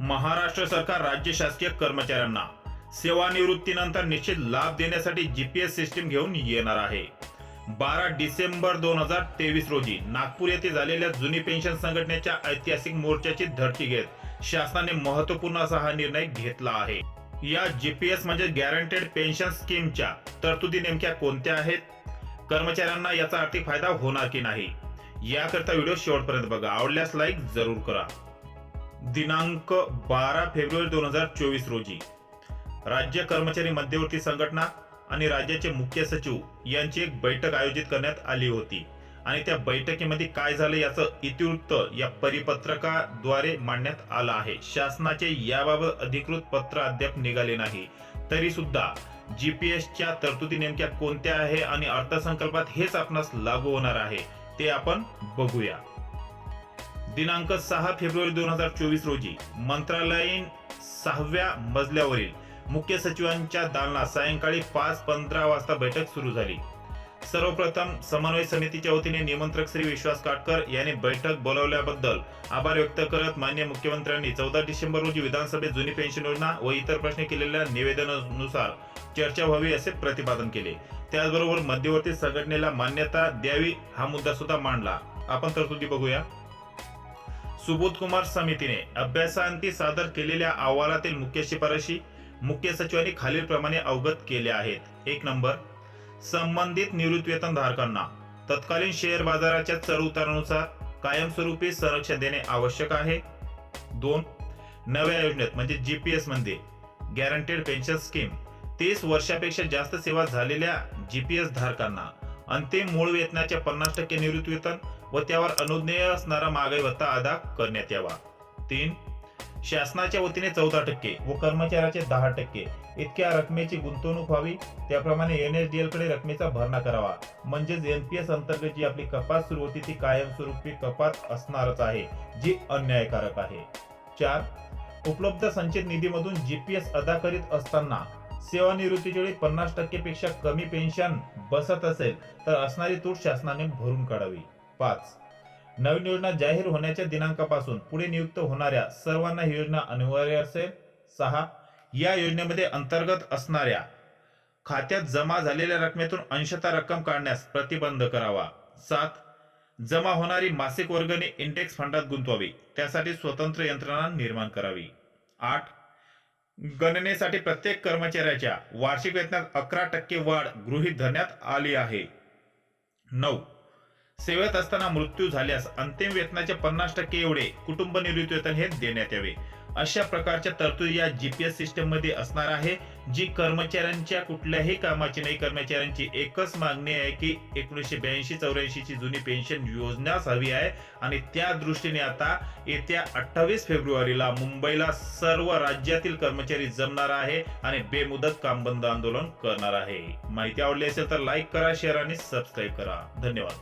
महाराष्ट्र सरकार राज्य शासकीय कर्मचाऱ्यांना सेवानिवृत्तीनंतर निश्चित लाभ देण्यासाठी जीपीएस सिस्टीम घेऊन येणार आहे. बारा डिसेंबर दोन हजार तेवीस रोजी नागपूर येथे झालेल्या जुनी पेन्शन संघटनेच्या ऐतिहासिक मोर्चाची धडकी घेत शासनाने महत्त्वपूर्ण असा हा निर्णय घेतला आहे. या जीपीएस म्हणजे गॅरंटेड पेन्शन स्कीमच्या तरतुदी नेमक्या कोणत्या आहेत? कर्मचाऱ्यांना याचा आर्थिक फायदा होणार की नाही? याकरता व्हिडिओ शेवटपर्यंत बघा. आवडल्यास लाईक जरूर करा. दिनांक बारा फेब्रुवारी दोन हजार चोवीस रोजी. राज्य कर्मचारी मध्यवर्ती संघटना आणि राज्याचे मुख्य सचिव यांची एक बैठक आयोजित करण्यात आली होती. आणि त्या बैठकीमध्ये काय झालं याचं इतिवृत्त या परिपत्रकाद्वारे मांडण्यात आलं आहे. शासनाचे याबाबत अधिकृत पत्र अद्याप निघाले नाही. तरी सुद्धा जीपीएसच्या तरतुदी नेमक्या कोणत्या आहे आणि अर्थसंकल्पात हेच आपणास लागू होणार आहे ते आपण बघूया. दिनांक सहा फेब्रुवारी दोन हजार चोवीस रोजी मंत्रालयीन सहाव्या मजल्यावरील मुख्य सचिवांच्या दालनात सायंकाळी पाच पंधरा वाजता बैठक सुरू झाली. सर्वप्रथम समन्वय समितीच्या वतीने निमंत्रक श्री विश्वास काटकर यांनी बैठक बोलावल्याबद्दल आभार व्यक्त करत मान्य मुख्यमंत्र्यांनी चौदा डिसेंबर रोजी विधानसभेत जुनी पेन्शन योजना व इतर प्रश्न केलेल्या निवेदनानुसार चर्चा व्हावी असे प्रतिपादन केले. त्याचबरोबर मध्यवर्ती संघटनेला मान्यता द्यावी हा मुद्दा सुद्धा मांडला. आपण तरतुदी बघूया. सुबोध कुमार समितीने अभ्यासांती सादर केलेल्या अहवालातील मुख्य शिफारशी मुख्य सचिवांनी खालीलप्रमाणे अवगत केल्या आहेत. एक नंबर संबंधित निवृत्तवेतन धारकांना तत्कालीन शेअर बाजाराच्या चढ उतारानुसार कायमस्वरूपी संरक्षण देणे आवश्यक आहे. दोन नव्या योजनेत म्हणजे जी पी एसमध्ये गॅरंटेड पेन्शन स्कीम तीस वर्षापेक्षा जास्त सेवा झालेल्या जी पी एस धारकांना अंतिम मूळ वेतनाच्या पन्नास टक्के निवृत्त वेतन व त्यावर अनुज्ञेय असणारा महागाई भत्ता अदा करण्यात यावा. तीन शासनाच्या वतीने चौदा टक्के व कर्मचाऱ्याचे दहा टक्के इतक्या रकमेची गुंतवणूक व्हावी. त्याप्रमाणे एन एस डी कडे रकमेचा भरणा करावा. म्हणजेच एनपीएस अंतर्गत जी आपली कपात सुरू होती ती कायमस्वरूपी कपात असणारच आहे जी अन्यायकारक आहे. चार उपलब्ध संचित निधीमधून जीपीएस अदा करीत असताना सेवानिवृत्तीच्या वेळी पन्नास टक्के पेक्षा कमी पेन्शन बसत असेल तर असणारी तूट शासनाने भरून काढावी. पाच. नवीन योजना जाहीर होण्याच्या दिनांकापासून पुढे नियुक्त होणाऱ्या सर्वांना ही योजना अनिवार्य असेल. सहा. या योजनेमध्ये अंतर्गत असणाऱ्या खात्यात जमा झालेल्या रकमेतून अंशतः रक्कम काढण्यास प्रतिबंध करावा. सात. जमा होणारी मासिक वर्गणी इंडेक्स फंडात गुंतवावी. त्यासाठी स्वतंत्र यंत्रणा निर्माण करावी. आठ. गणनेसाठी प्रत्येक कर्मचाऱ्याच्या वार्षिक वेतनात अकरा टक्के वाढ गृहीत धरण्यात आली आहे. नऊ. सेवेत असताना मृत्यू झाल्यास अंतिम वेतनाचे पन्नास टक्के एवढे कुटुंब निवृत्ती वेतन हे देण्यात यावे. अशा प्रकारच्या तरतुदी या जी पी एस सिस्टममध्ये असणार आहे जी कर्मचाऱ्यांच्या कुठल्याही कामाची नाही. कर्मचाऱ्यांची एकच मागणी आहे की एकोणीसशे ब्याऐंशी चौऱ्याऐंशीची जुनी पेन्शन योजनाच हवी आहे. आणि त्या दृष्टीने आता येत्या अठ्ठावीस फेब्रुवारीला मुंबईला सर्व राज्यातील कर्मचारी जमणार आहे आणि बेमुदत काम बंद आंदोलन करणार आहे. माहिती आवडली असेल तर लाईक करा शेअर आणि सबस्क्राईब करा. धन्यवाद.